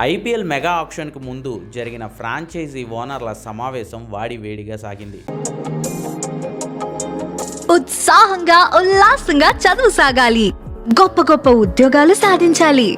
IPL mega ఆప్షన్కు ముందు జరిగిన franchise ఓనర్ల సమావేశం వాడి వేడిగా సాగింది. ఉత్సాహంగా ఉల్లాసంగా చదువు సాగాలి. గొప్ప గొప్ప ఉద్యోగాలు సాధించాలి.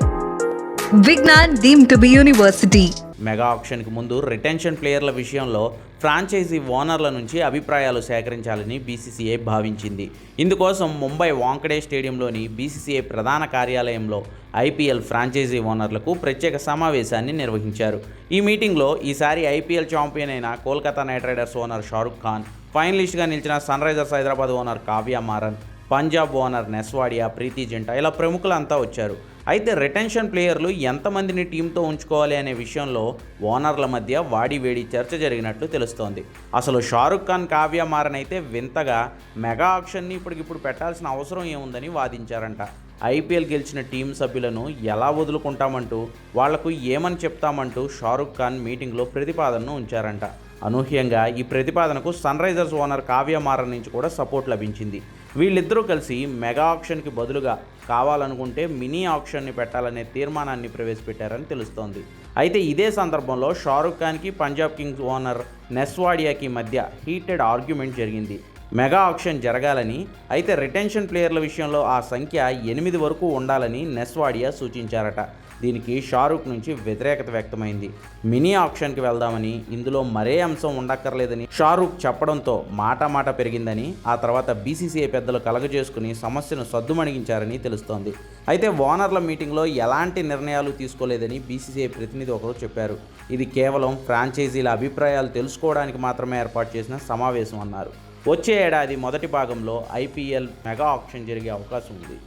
Vignan deemed to be university. Mega ఆప్షన్కి ముందు రిటెన్షన్ ప్లేయర్ల విషయంలో ఫ్రాంచైజీ ఓనర్ల నుంచి అభిప్రాయాలు సేకరించాలని బీసీసీఐ భావించింది. ఇందుకోసం ముంబై వాంకడే స్టేడియంలోని బీసీసీఐ ప్రధాన కార్యాలయంలో ఐపీఎల్ ఫ్రాంచైజీ ఓనర్లకు ప్రత్యేక సమావేశాన్ని నిర్వహించారు. ఈ మీటింగ్లో ఈసారి ఐపీఎల్ ఛాంపియన్ అయిన Kolkata Knight Riders owner Shahrukh Khan ఫైనలిస్ట్గా నిలిచిన Sunrisers Hyderabad owner Kavya Maran Punjab owner Ness Wadia Preity జంట ఇలా ప్రముఖులంతా వచ్చారు. అయితే రిటెన్షన్ ప్లేయర్లు ఎంతమందిని టీంతో ఉంచుకోవాలి అనే విషయంలో ఓనర్ల మధ్య వాడి వేడి చర్చ జరిగినట్లు తెలుస్తోంది. అసలు షారుఖ్ ఖాన్ కావ్య మారన్ అయితే వింతగా మెగా ఆక్షన్ని ఇప్పటికిప్పుడు పెట్టాల్సిన అవసరం ఏముందని వాదించారంట. ఐపీఎల్ గెలిచిన టీం సభ్యులను ఎలా వదులుకుంటామంటూ వాళ్ళకు ఏమని చెప్తామంటూ షారుఖ్ ఖాన్ మీటింగ్లో ప్రతిపాదనను ఉంచారంట. అనూహ్యంగా ఈ ప్రతిపాదనకు sun Risers owner Kavya Maran నుంచి కూడా సపోర్ట్ లభించింది. వీళ్ళిద్దరూ కలిసి మెగా ఆప్షన్కి బదులుగా కావాలనుకుంటే మినీ ఆప్షన్ని పెట్టాలనే తీర్మానాన్ని ప్రవేశపెట్టారని తెలుస్తోంది. అయితే ఇదే సందర్భంలో షారుఖ్ ఖాన్కి పంజాబ్ కింగ్స్ ఓనర్ నెస్వాడియాకి మధ్య హీటెడ్ ఆర్గ్యుమెంట్ జరిగింది. మెగా ఆప్షన్ జరగాలని అయితే రిటెన్షన్ ప్లేయర్ల విషయంలో ఆ సంఖ్య ఎనిమిది వరకు ఉండాలని నెస్వాడియా సూచించారట. దీనికి షారూఖ్ నుంచి వ్యతిరేకత వ్యక్తమైంది. మినీ ఆప్షన్కి వెళ్దామని ఇందులో మరే అంశం ఉండక్కర్లేదని షారూఖ్ చెప్పడంతో మాట మాట పెరిగిందని ఆ తర్వాత బీసీసీఐ పెద్దలు కలగజేసుకుని సమస్యను సద్దుమణిగించారని తెలుస్తోంది. అయితే ఓనర్ల మీటింగ్లో ఎలాంటి నిర్ణయాలు తీసుకోలేదని బీసీసీఐ ప్రతినిధి ఒకరు చెప్పారు. ఇది కేవలం ఫ్రాంచైజీల అభిప్రాయాలు తెలుసుకోవడానికి మాత్రమే ఏర్పాటు చేసిన సమావేశం అన్నారు. వచ్చే ఏడాది మొదటి భాగంలో ఐపీఎల్ మెగా ఆప్షన్ జరిగే అవకాశం ఉంది